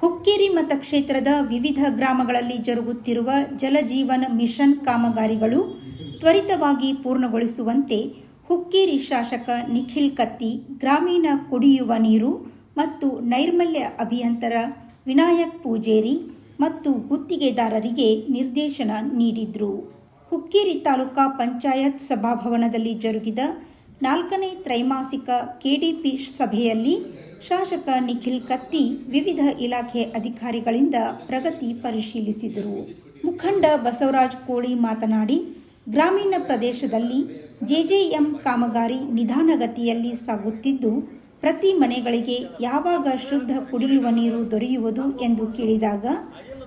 ಹುಕ್ಕೇರಿ ಮತಕ್ಷೇತ್ರದ ವಿವಿಧ ಗ್ರಾಮಗಳಲ್ಲಿ ಜರುಗುತ್ತಿರುವ ಜಲಜೀವನ ಮಿಷನ್ ಕಾಮಗಾರಿಗಳು ತ್ವರಿತವಾಗಿ ಪೂರ್ಣಗೊಳಿಸುವಂತೆ ಹುಕ್ಕೇರಿ ಶಾಸಕ ನಿಖಿಲ್ ಕತ್ತಿ, ಗ್ರಾಮೀಣ ಕುಡಿಯುವ ನೀರು ಮತ್ತು ನೈರ್ಮಲ್ಯ ಅಭಿಯಂತರ ವಿನಾಯಕ್ ಪೂಜೇರಿ ಮತ್ತು ಗುತ್ತಿಗೆದಾರರಿಗೆ ನಿರ್ದೇಶನ ನೀಡಿದ್ರು. ಹುಕ್ಕೇರಿ ತಾಲೂಕಾ ಪಂಚಾಯತ್ ಸಭಾಭವನದಲ್ಲಿ ಜರುಗಿದ ನಾಲ್ಕನೇ ತ್ರೈಮಾಸಿಕ ಕೆಡಿಪಿ ಸಭೆಯಲ್ಲಿ ಶಾಸಕ ನಿಖಿಲ್ ಕತ್ತಿ ವಿವಿಧ ಇಲಾಖೆ ಅಧಿಕಾರಿಗಳಿಂದ ಪ್ರಗತಿ ಪರಿಶೀಲಿಸಿದರು. ಮುಖಂಡ ಬಸವರಾಜ್ ಕೋಳಿ ಮಾತನಾಡಿ, ಗ್ರಾಮೀಣ ಪ್ರದೇಶದಲ್ಲಿ ಜೆಜೆಎಂ ಕಾಮಗಾರಿ ನಿಧಾನಗತಿಯಲ್ಲಿ ಸಾಗುತ್ತಿದ್ದು, ಪ್ರತಿ ಮನೆಗಳಿಗೆ ಯಾವಾಗ ಶುದ್ಧ ಕುಡಿಯುವ ನೀರು ದೊರೆಯುವುದು ಎಂದು ಕೇಳಿದಾಗ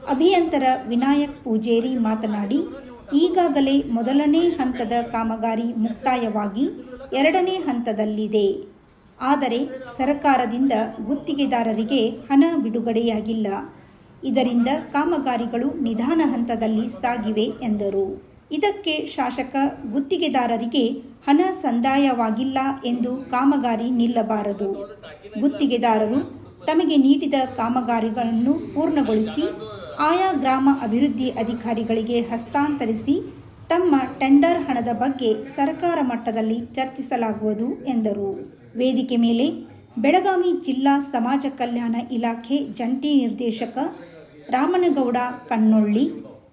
ಅಭಿಯಂತರ ವಿನಾಯಕ್ ಪೂಜೇರಿ ಮಾತನಾಡಿ, ಈಗಾಗಲೇ ಮೊದಲನೇ ಹಂತದ ಕಾಮಗಾರಿ ಮುಕ್ತಾಯವಾಗಿ ಎರಡನೇ ಹಂತದಲ್ಲಿದೆ. ಆದರೆ ಸರಕಾರದಿಂದ ಗುತ್ತಿಗೆದಾರರಿಗೆ ಹಣ ಬಿಡುಗಡೆಯಾಗಿಲ್ಲ. ಇದರಿಂದ ಕಾಮಗಾರಿಗಳು ನಿಧಾನ ಹಂತದಲ್ಲಿ ಸಾಗಿವೆ ಎಂದರು. ಇದಕ್ಕೆ ಶಾಸಕ ಗುತ್ತಿಗೆದಾರರಿಗೆ ಹಣ ಸಂದಾಯವಾಗಿಲ್ಲ ಎಂದು ಕಾಮಗಾರಿ ನಿಲ್ಲಬಾರದು. ಗುತ್ತಿಗೆದಾರರು ತಮಗೆ ನೀಡಿದ ಕಾಮಗಾರಿಗಳನ್ನು ಪೂರ್ಣಗೊಳಿಸಿ, ಆಯಾ ಗ್ರಾಮ ಅಭಿವೃದ್ಧಿ ಅಧಿಕಾರಿಗಳಿಗೆ ಹಸ್ತಾಂತರಿಸಿ ತಮ್ಮ ಟೆಂಡರ್ ಹಣದ ಬಗ್ಗೆ ಸರ್ಕಾರ ಮಟ್ಟದಲ್ಲಿ ಚರ್ಚಿಸಲಾಗುವುದು ಎಂದರು. ವೇದಿಕೆ ಮೇಲೆ ಬೆಳಗಾವಿ ಜಿಲ್ಲಾ ಸಮಾಜ ಕಲ್ಯಾಣ ಇಲಾಖೆ ಜಂಟಿ ನಿರ್ದೇಶಕ ರಾಮನಗೌಡ ಕಣ್ಣೊಳ್ಳಿ,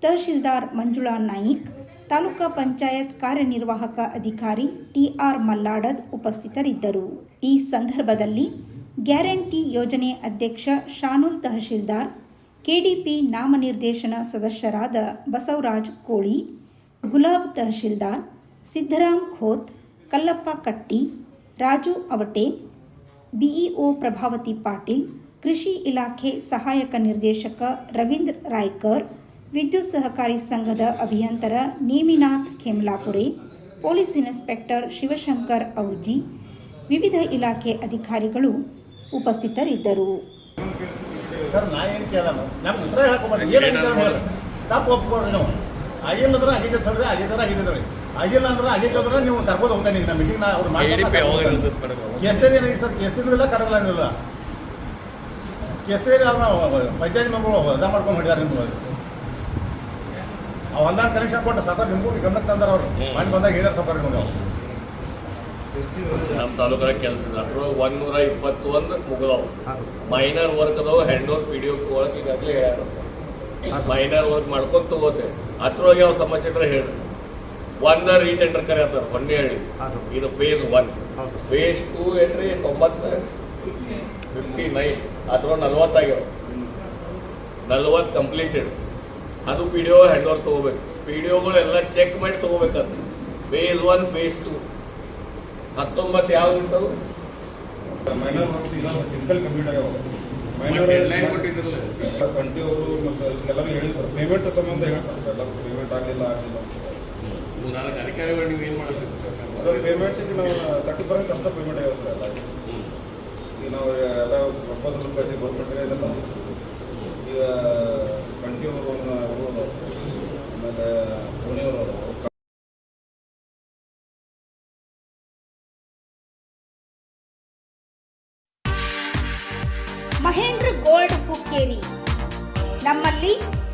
ತಹಶೀಲ್ದಾರ್ ಮಂಜುಳಾ ನಾಯಿಕ್, ತಾಲೂಕಾ ಪಂಚಾಯತ್ ಕಾರ್ಯನಿರ್ವಾಹಕ ಅಧಿಕಾರಿ ಟಿಆರ್ ಮಲ್ಲಾಡದ್ ಉಪಸ್ಥಿತರಿದ್ದರು. ಈ ಸಂದರ್ಭದಲ್ಲಿ ಗ್ಯಾರಂಟಿ ಯೋಜನೆ ಅಧ್ಯಕ್ಷ ಶಾನುಲ್ ತಹಶೀಲ್ದಾರ್, ಕೆಡಿಪಿ ನಾಮನಿರ್ದೇಶನ ಸದಸ್ಯರಾದ ಬಸವರಾಜ್ ಕೋಳಿ ಗುಲಾಬ್ ತಹಶೀಲ್ದಾರ್ ಸಿದ್ದರಾಮ್ ಖೋತ್, ಕಲ್ಲಪ್ಪ ಕಟ್ಟಿ, ರಾಜು ಅವಟೆ, ಬಿಇಒ ಪ್ರಭಾವತಿ ಪಾಟೀಲ್, ಕೃಷಿ ಇಲಾಖೆ ಸಹಾಯಕ ನಿರ್ದೇಶಕ ರವೀಂದ್ರ ರಾಯ್ಕರ್, ವಿದ್ಯುತ್ ಸಹಕಾರಿ ಸಂಘದ ಅಭಿಯಂತರ ನೇಮಿನಾಥ್ ಖೇಮ್ಲಾಪುರೆ ಪೊಲೀಸ್ ಇನ್ಸ್ಪೆಕ್ಟರ್ ಶಿವಶಂಕರ್ ಔಜಿ, ವಿವಿಧ ಇಲಾಖೆ ಅಧಿಕಾರಿಗಳು ಉಪಸ್ಥಿತರಿದ್ದರು. ಸರ್ ನಾ ಏನು ಕೇಳಲ್ಲ. ನಮ್ಮ ಉತ್ತರ ಹೇಳಿ ತಪ್ಪು ಒಪ್ಕೊಡ್ರಿ ನಾವು. ಆಗಿಲ್ಲ ಅಂದ್ರೆ ಆಗಿದೆ ತಡ್ರಿ ಆಗಿದ್ರೆ ಆಗಿದೆ ರೀ ಆಗಿಲ್ಲ ಅಂದ್ರೆ ಆಗಿತ್ತು ಅಂದ್ರೆ ನೀವು ಕರ್ಕೊಂಡು ಹೋಗ್ತಾನೆ ನಮ್ಮ ಮೀಟಿಂಗ್ ನಾ ಅವ್ರು ಮಾಡಿ ಎಷ್ಟೇ ದಿನ ಸರ್ ಕೆಸ್ತಿದ್ರಿಲ್ಲ ಕರಗಲ್ಲ ಎಷ್ಟೇ ಅವ್ರನ್ನ ಪಂಚಾಯತ್ ಮೆಂಬರು ಮಾಡ್ಕೊಂಡು ಹೊಡಿದಾರೆ ನಿಮ್ಗೆ. ಅವ್ ಹೊಲ್ದಾಗ ಕನೆಕ್ಷನ್ ಕೊಟ್ಟು ನಿಮ್ಗೂ ಗಮನಕ್ಕೆ ತಂದಾರ ಅವ್ರು. ಮಾಡಿ ಬಂದಾಗ ಹೇಳಿದಾರೆ ಸಾಕಾರ ನಿಮ್ಗೆ. ನಮ್ಮ ತಾಲೂಕಾಗ ಕೆಲಸ ಇದೆ. ಅದ್ರೊಳಗೆ ಒಂದೂರ ಇಪ್ಪತ್ತೊಂದು ಮುಗಿದವು. ಮೈನರ್ ವರ್ಕ್ ಅದಾವ ಹ್ಯಾಂಡ್ ಓವರ್ ಪಿ ಡಿ ಒಳಗೆ ಈಗಾಗಲೇ ಹೇಳ್ಯಾರ. ಮೈನರ್ ವರ್ಕ್ ಮಾಡ್ಕೊಂತ ತಗೋತೆ. ಅದ್ರೊಳಗೆ ಯಾವ ಸಮಸ್ಯೆ ಇದ್ರೆ ಹೇಳಿ ಒಂದ ರೀಟೆಂಡರ್ ಕರೆಯತ್ತಾರ ಹೊನ್ನೆ ಹೇಳಿ ಇದು ಫೇಸ್ ಒನ್ ಫೇಸ್ ಟೂ ಏನ್ರಿ ತೊಂಬತ್ತು ಫಿಫ್ಟಿ ನೈನ್ ಅದ್ರೊಳಗೆ ನಲ್ವತ್ತಾಗ್ಯಾವ ನಲ್ವತ್ತು ಕಂಪ್ಲೀಟೆಡ್ ಅದು P D O hand over ತೊಗೋಬೇಕು ಪಿ ಡಿ ಒಗಳೆಲ್ಲ ಚೆಕ್ ಮಾಡಿ ತೊಗೋಬೇಕಂತ. ಫೇಸ್ ಒನ್ ಫೇಸ್ ಟು ಹತ್ತೊಂಬತ್ತು ಯಾವ ಇರ್ತವು? ಮೈನರ್ ವರ್ಕ್ಸ್ ಇಲ್ಲ ಫಿಸಿಕಲ್ ಕಂಪ್ಲೀಟ್ ಆಗ್ಯಾವ. ಮೈನರ್ ಅವರು ಎಲ್ಲರೂ ಹೇಳಿ ಸರ್ ಪೇಮೆಂಟ್ ಸಂಬಂಧ ಹೇಳ್ತಾರೆ ಸರ್ ಎಲ್ಲರೂ ಪೇಮೆಂಟ್ ಆಗಿಲ್ಲ ಆಗಿಲ್ಲ ನಾಲ್ಕು ಅಧಿಕಾರಿಗಳು ನೀವು ಏನು ಮಾಡ್ತೀರಿ ಅದು ಪೇಮೆಂಟಿಗೆ ನಾವು ತರ್ಟಿ ಪರ್ಸೆಂಟ್ ಅಷ್ಟು ಪೇಮೆಂಟ್ ಆಗ್ಯಾವ ಸರ್ ಎಲ್ಲ ಈಗ ನಾವು ಎಲ್ಲ ಪ್ರಪೋಸಲ್ ಕಟ್ಟಿ ಗೌರ್ಮೆಂಟ್ಗೆ ಇದೆಲ್ಲ ಈಗ ಅವರು ಆಮೇಲೆ ಪುಣೆಯವರು ಅದಾವ ಮಹೇಂದ್ರ ಗೋಲ್ಡ್ ಹುಕ್ಕೇರಿ. ನಮ್ಮಲ್ಲಿ